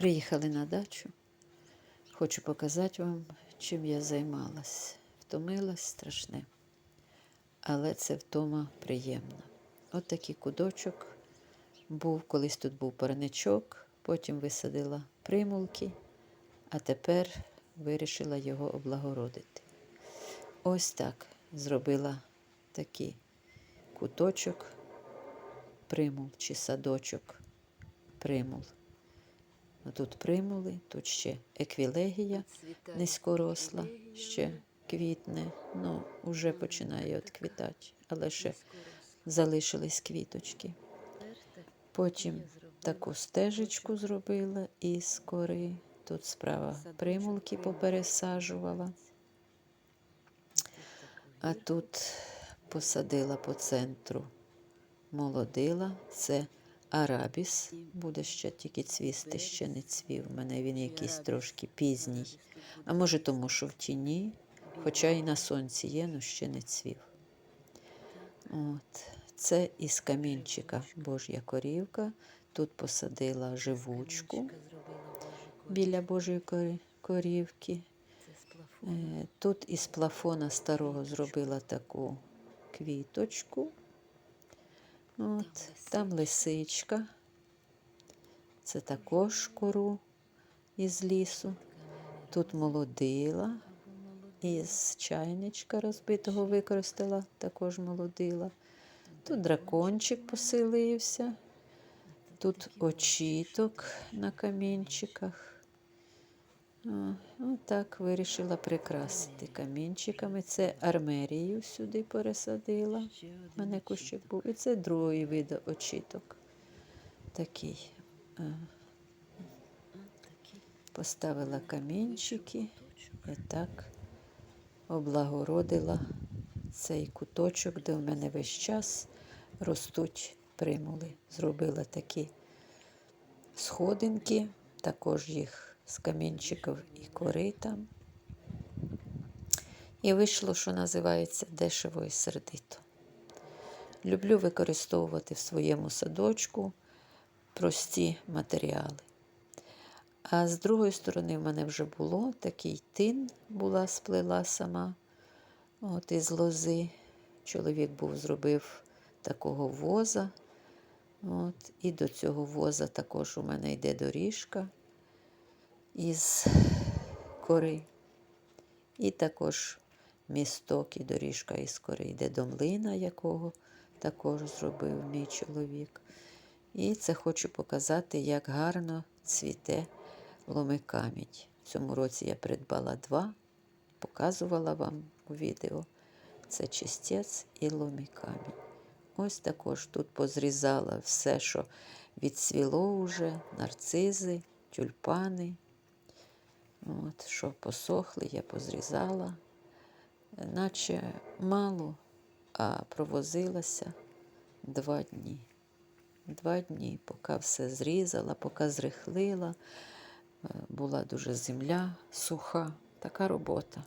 Приїхали на дачу. Хочу показати вам, чим я займалась. Втомилась страшне. Але це втома приємна. От такий кудочок був, колись тут був парничок, потім висадила примулки, а тепер вирішила його облагородити. Ось так зробила такий куточок примул чи садочок примул. Тут примули, тут ще еквілегія низькоросла, ще квітне, ну, вже починає відквітати, але ще залишились квіточки. Потім таку стежечку зробила із кори. Тут справа примулки попересаджувала. А тут посадила по центру молодила. Це арабіс. Буде ще тільки цвісти, ще не цвів. У мене він якийсь трошки пізній. А може, тому що в тіні, хоча і на сонці є, але ще не цвів. От. Це із камінчика Божя корівка. Тут посадила живучку біля Божої корівки. Е, Тут із плафона старого зробила таку квіточку. От, там лисичка. Це також кору із лісу. Тут молодила. Із чайничка розбитого використала, також молодила. Тут дракончик поселився. Тут очіток на камінчиках. Отак вирішила прикрасити камінчиками. Це армерію сюди пересадила. У мене кущик був. І це другий вид очіток. Такий. Поставила камінчики і так облагородила цей куточок, де в мене весь час ростуть примули. Зробила такі сходинки, також їх з камінчиків і кори там. І вийшло, що називається дешево і сердито. Люблю використовувати в своєму садочку прості матеріали. А з другої сторони, в мене вже було такий тин була сплела сама. От із лози. Чоловік був зробив такого воза. От, і до цього воза також у мене йде доріжка із кори. І також місток і доріжка із кори йде до млина, якого також зробив мій чоловік. І це хочу показати, як гарно цвіте ломикамінь. В цьому році я придбала два, показувала вам у відео. Це чистець і ломикамінь. Ось також тут позрізала все, що відцвіло вже, нарцизи, тюльпани. От, Що посохли, я позрізала, наче мало, а провозилася два дні. Два дні, поки все зрізала, поки зрихлила, Е, була дуже земля суха, така робота.